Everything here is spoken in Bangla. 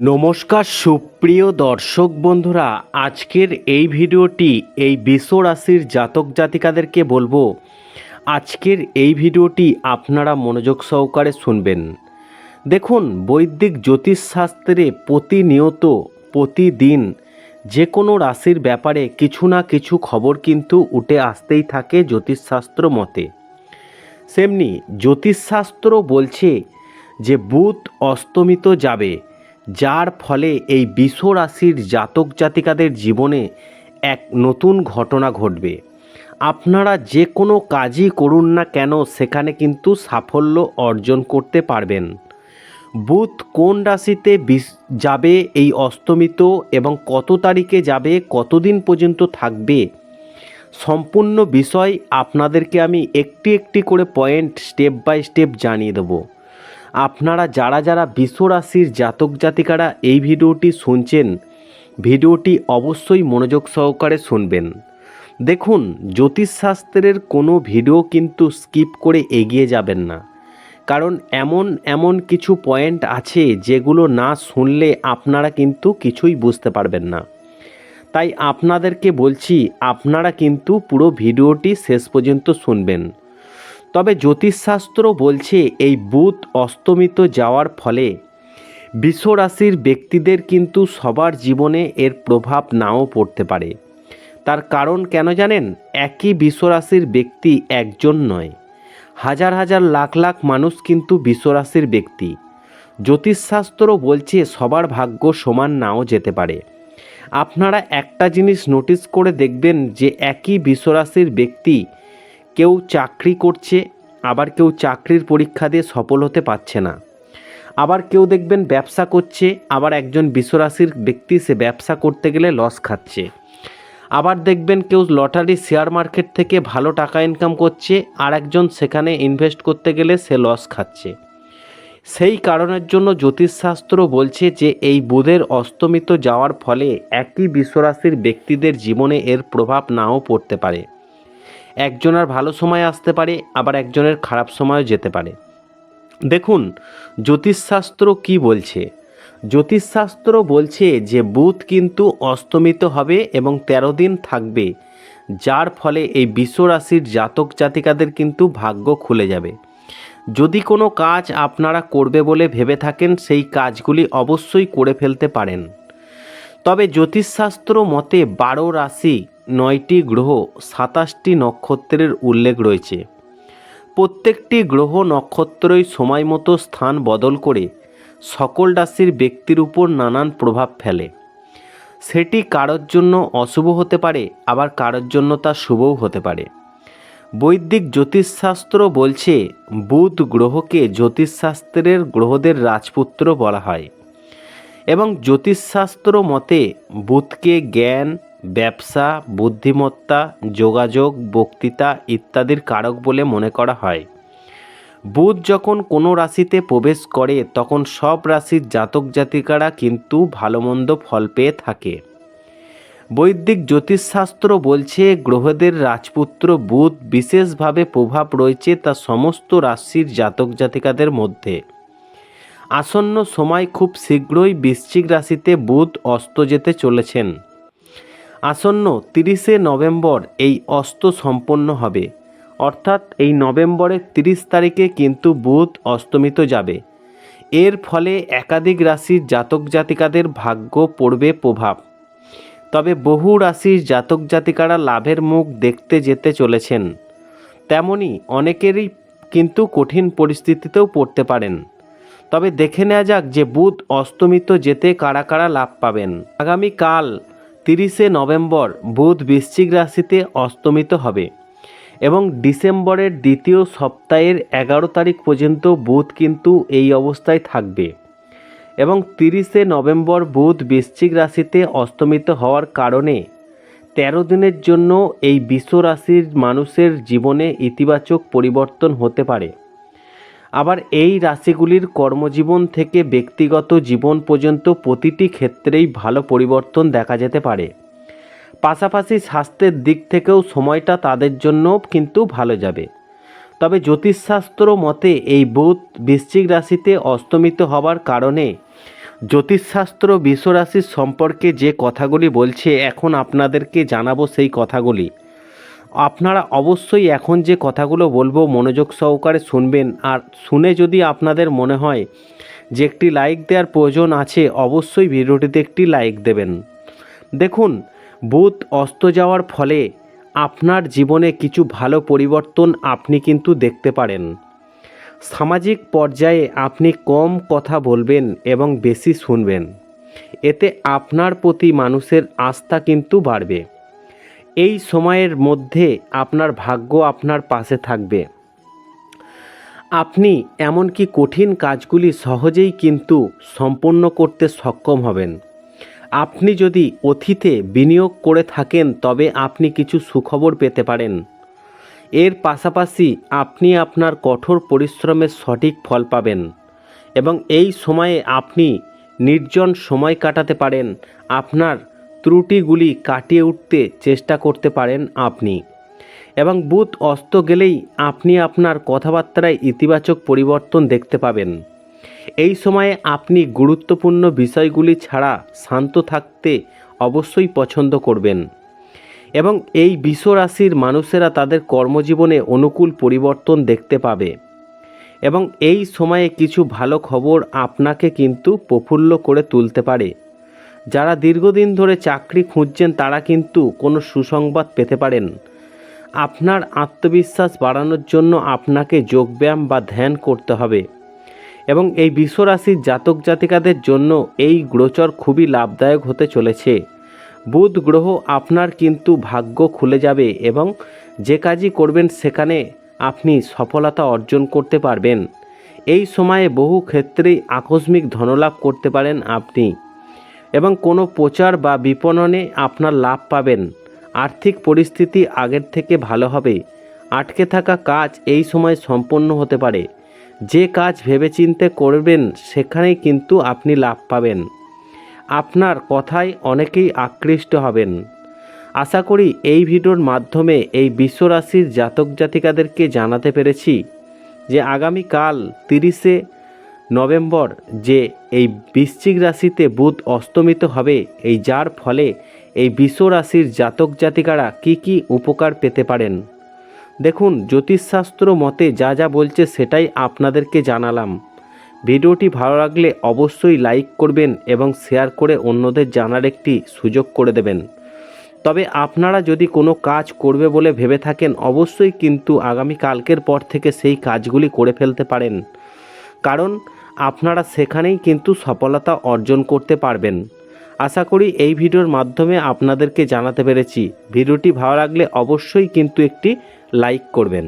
নমস্কার, সুপ্রিয় দর্শক বন্ধুরা, আজকের এই ভিডিওটি এই বিশ্ব রাশির জাতক জাতিকাদেরকে বলব, আজকের এই ভিডিওটি আপনারা মনোযোগ সহকারে শুনবেন। দেখুন, বৈদিক জ্যোতিষশাস্ত্রে প্রতিনিয়ত, প্রতিদিন যে কোনো রাশির ব্যাপারে কিছু না কিছু খবর কিন্তু উঠে আসতেই থাকে জ্যোতিষশাস্ত্র মতে। সেমনি জ্যোতিষশাস্ত্র বলছে যে, বুধ অস্তমিত যাবে। যার ফলে এই বিশ্ব রাশির জাতক জাতিকাদের জীবনে এক নতুন ঘটনা ঘটবে। আপনারা যে কোনো কাজই করুন না কেন, সেখানে কিন্তু সাফল্য অর্জন করতে পারবেন। বুধ কোন রাশিতে যাবে, এই অস্তমিত এবং কত তারিখে যাবে, কতদিন পর্যন্ত থাকবে, সম্পূর্ণ বিষয় আপনাদেরকে আমি একটি একটি করে পয়েন্ট স্টেপ বাই স্টেপ জানিয়ে দেবো। আপনারা যারা যারা বিশ্বরাশির জাতক জাতিকারা এই ভিডিওটি শুনছেন, ভিডিওটি অবশ্যই মনোযোগ সহকারে শুনবেন। দেখুন জ্যোতিষশাস্ত্রের কোনো ভিডিও কিন্তু স্কিপ করে এগিয়ে যাবেন না। কারণ এমন এমন কিছু পয়েন্ট আছে যেগুলো না শুনলে আপনারা কিন্তু কিছুই বুঝতে পারবেন না। তাই আপনাদেরকে বলছি, আপনারা কিন্তু পুরো ভিডিওটি শেষ পর্যন্ত শুনবেন। তবে জ্যোতিষশাস্ত্র বলছে এই বুধ অস্তমিত যাওয়ার ফলে বিশ্বরাশির ব্যক্তিদের কিন্তু সবার জীবনে এর প্রভাব নাও পড়তে পারে। তার কারণ কেন জানেন? একই বিশ্বরাশির ব্যক্তি একজন নয়। হাজার হাজার লাখ লাখ মানুষ কিন্তু বিশ্বরাশির ব্যক্তি। জ্যোতিষশাস্ত্র বলছে সবার ভাগ্য সমান নাও যেতে পারে। আপনারা একটা জিনিস নোটিস করে দেখবেন যে একই বিশ্বরাশির ব্যক্তি কেউ চাকরি করছে, আবার কেউ চাকরির পরীক্ষা দিয়ে সফল হতে পারছে না। আবার কেউ দেখবেন ব্যবসা করছে, আবার একজন বিশ্বরাশির ব্যক্তি সে ব্যবসা করতে গেলে লস খাচ্ছে। আবার দেখবেন কেউ লটারি শেয়ার মার্কেট থেকে ভালো টাকা ইনকাম করছে, আর একজন সেখানে ইনভেস্ট করতে গেলে সে লস খাচ্ছে। সেই কারণের জন্য জ্যোতিষশাস্ত্র বলছে যে, এই বুধের অস্তমিত যাওয়ার ফলে একই বিশ্বরাশির ব্যক্তিদের জীবনে এর প্রভাব নাও পড়তে পারে। একজনের ভালো সময় আসতে পারে, আবার একজনের খারাপ সময়ও যেতে পারে। দেখুন, জ্যোতিষশাস্ত্র কি বলছে? জ্যোতিষশাস্ত্র বলছে যে বুধ কিন্তু অস্তমিত হবে এবং তেরো দিন থাকবে, যার ফলে এই বিশ্বরাশির জাতক জাতিকাদের কিন্তু ভাগ্য খুলে যাবে। যদি কোনো কাজ আপনারা করবে বলে ভেবে থাকেন, সেই কাজগুলি অবশ্যই করে ফেলতে পারেন। তবে জ্যোতিষশাস্ত্র মতে বারো রাশি নয়টি গ্রহ সাতাশটি নক্ষত্রের উল্লেখ রয়েছে। প্রত্যেকটি গ্রহ নক্ষত্রই সময় মতো স্থান বদল করে সকল রাশির ব্যক্তির উপর নানান প্রভাব ফেলে। সেটি কারোর জন্য অশুভ হতে পারে, আবার কারোর জন্য তা শুভও হতে পারে। বৈদিক জ্যোতিষশাস্ত্র বলছে, বুধ গ্রহকে জ্যোতিষশাস্ত্রের গ্রহদের রাজপুত্র বলা হয়। এবং জ্যোতিষশাস্ত্র মতে, বুধকে জ্ঞান ব্যবসা, বুদ্ধিমত্তা, যোগাযোগ, বক্তৃতা ইত্যাদির কারক বলে মনে করা হয়। বুধ যখন কোনো রাশিতে প্রবেশ করে, তখন সব রাশির জাতক জাতিকারা কিন্তু ভালো মন্দ ফল পেয়ে থাকে। বৈদিক জ্যোতিষশাস্ত্র বলছে, গ্রহদের রাজপুত্র বুধ বিশেষভাবে প্রভাব রয়েছে তা সমস্ত রাশির জাতক জাতিকাদের মধ্যে। আসন্ন সময় খুব শীঘ্রই বৃশ্চিক রাশিতে বুধ অস্ত যেতে চলেছেন। আসন্ন তিরিশে নভেম্বর এই অস্ত সম্পন্ন হবে। অর্থাৎ এই নভেম্বরের তিরিশ তারিখে কিন্তু বুধ অস্তমিত যাবে। এর ফলে একাধিক রাশির জাতক জাতিকাদের ভাগ্য পড়বে প্রভাব। তবে বহু রাশির জাতক জাতিকারা লাভের মুখ দেখতে যেতে চলেছেন। তেমনি অনেকেরই কিন্তু কঠিন পরিস্থিতিতেও পড়তে পারেন। তবে দেখে নেওয়া যাক যে বুধ অস্তমিত যেতে কারা কারা লাভ পাবেন। আগামীকাল তিরিশে নভেম্বর বুধ বৃশ্চিক রাশিতে অস্তমিত হবে এবং ডিসেম্বরের দ্বিতীয় সপ্তাহের এগারো তারিখ পর্যন্ত বুধ কিন্তু এই অবস্থায় থাকবে এবং তিরিশে নভেম্বর বুধ বৃশ্চিক রাশিতে অস্তমিত হওয়ার কারণে তেরো দিনের জন্য এই বিশ্ব রাশির মানুষের জীবনে ইতিবাচক পরিবর্তন হতে পারে। আবার এই রাশিগুলির কর্মজীবন থেকে ব্যক্তিগত জীবন পর্যন্ত প্রতিটি ক্ষেত্রেই ভালো পরিবর্তন দেখা যেতে পারে। পাশাপাশি স্বাস্থ্যের দিক থেকেও সময়টা তাদের জন্য কিন্তু ভালো যাবে। তবে জ্যোতিষশাস্ত্র মতে এই বুধ বৃশ্চিক রাশিতে অস্তমিত হবার কারণে জ্যোতিষশাস্ত্র বিশ্বরাশির সম্পর্কে যে কথাগুলি বলছে, এখন আপনাদেরকে জানাব সেই কথাগুলি। আপনারা অবশ্যই এখন যে কথাগুলো বলব মনোযোগ সহকারে শুনবেন। আর শুনে যদি আপনাদের মনে হয় যে একটি লাইক দেওয়ার প্রয়োজন আছে, অবশ্যই ভিডিওটিতে একটি লাইক দেবেন। দেখুন, বুধ অস্ত যাওয়ার ফলে আপনার জীবনে কিছু ভালো পরিবর্তন আপনি কিন্তু দেখতে পারেন। সামাজিক পর্যায়ে আপনি কম কথা বলবেন এবং বেশি শুনবেন। এতে আপনার প্রতি মানুষের আস্থা কিন্তু বাড়বে। এই সময়ের মধ্যে আপনার ভাগ্য আপনার পাশে থাকবে। আপনি এমনকি কঠিন কাজগুলি সহজেই কিন্তু সম্পন্ন করতে সক্ষম হবেন। আপনি যদি অতীতে বিনিয়োগ করে থাকেন, তবে আপনি কিছু সুখবর পেতে পারেন। এর পাশাপাশি আপনি আপনার কঠোর পরিশ্রমের সঠিক ফল পাবেন এবং এই সময়ে আপনি নির্জন সময় কাটাতে পারেন। আপনার ত্রুটিগুলি কাটিয়ে উঠতে চেষ্টা করতে পারেন আপনি। এবং বুধ অস্ত গেলেই আপনি আপনার কথাবার্তায় ইতিবাচক পরিবর্তন দেখতে পাবেন। এই সময়ে আপনি গুরুত্বপূর্ণ বিষয়গুলি ছাড়া শান্ত থাকতে অবশ্যই পছন্দ করবেন। এবং এই বিশ্ব রাশির মানুষেরা তাদের কর্মজীবনে অনুকূল পরিবর্তন দেখতে পাবে। এবং এই সময়ে কিছু ভালো খবর আপনাকে কিন্তু প্রফুল্ল করে তুলতে পারে। যারা দীর্ঘদিন ধরে চাকরি খুঁজছেন, তারা কিন্তু কোনো সুসংবাদ পেতে পারেন। আপনার আত্মবিশ্বাস বাড়ানোর জন্য আপনাকে যোগব্যায়াম বা ধ্যান করতে হবে। এবং এই বিশ্বরাশির জাতক জাতিকাদের জন্য এই গোচর খুবই লাভদায়ক হতে চলেছে। বুধ গ্রহ আপনার কিন্তু ভাগ্য খুলে যাবে এবং যে কাজই করবেন সেখানে আপনি সফলতা অর্জন করতে পারবেন। এই সময়ে বহু ক্ষেত্রেই আকস্মিক ধনলাভ করতে পারেন আপনি। এবং কোনো প্রচার বা বিপণনে আপনার লাভ পাবেন। আর্থিক পরিস্থিতি আগের থেকে ভালো হবে। আটকে থাকা কাজ এই সময় সম্পন্ন হতে পারে। যে কাজ ভেবেচিন্তে করবেন, সেখানেই কিন্তু আপনি লাভ পাবেন। আপনার কথায় অনেকেই আকৃষ্ট হবেন। আশা করি এই ভিডিওর মাধ্যমে এই বিশ্বরাশির জাতক জাতিকাদেরকে জানাতে পেরেছি যে আগামীকাল তিরিশে নভেম্বর যে এই বৃশ্চিক রাশিতে বুধ অস্তমিত হবে, এই যার ফলে এই বিশ্ব রাশির জাতক জাতিকারা কি কি উপকার পেতে পারেন? দেখুন, জ্যোতিষশাস্ত্র মতে যা যা বলছে সেটাই আপনাদেরকে জানালাম। ভিডিওটি ভালো লাগলে অবশ্যই লাইক করবেন এবং শেয়ার করে অন্যদের জানার একটি সুযোগ করে দেবেন। তবে আপনারা যদি কোনো কাজ করবে বলে ভেবে থাকেন, অবশ্যই কিন্তু আগামী কালকের পর থেকে সেই কাজগুলি করে ফেলতে পারেন। কারণ আপনারা সেখানেই কিন্তু সফলতা অর্জন করতে পারবেন। আশা করি এই ভিডিওর মাধ্যমে আপনাদেরকে জানাতে পেরেছি। ভিডিওটি ভালো লাগলে অবশ্যই কিন্তু একটি লাইক করবেন।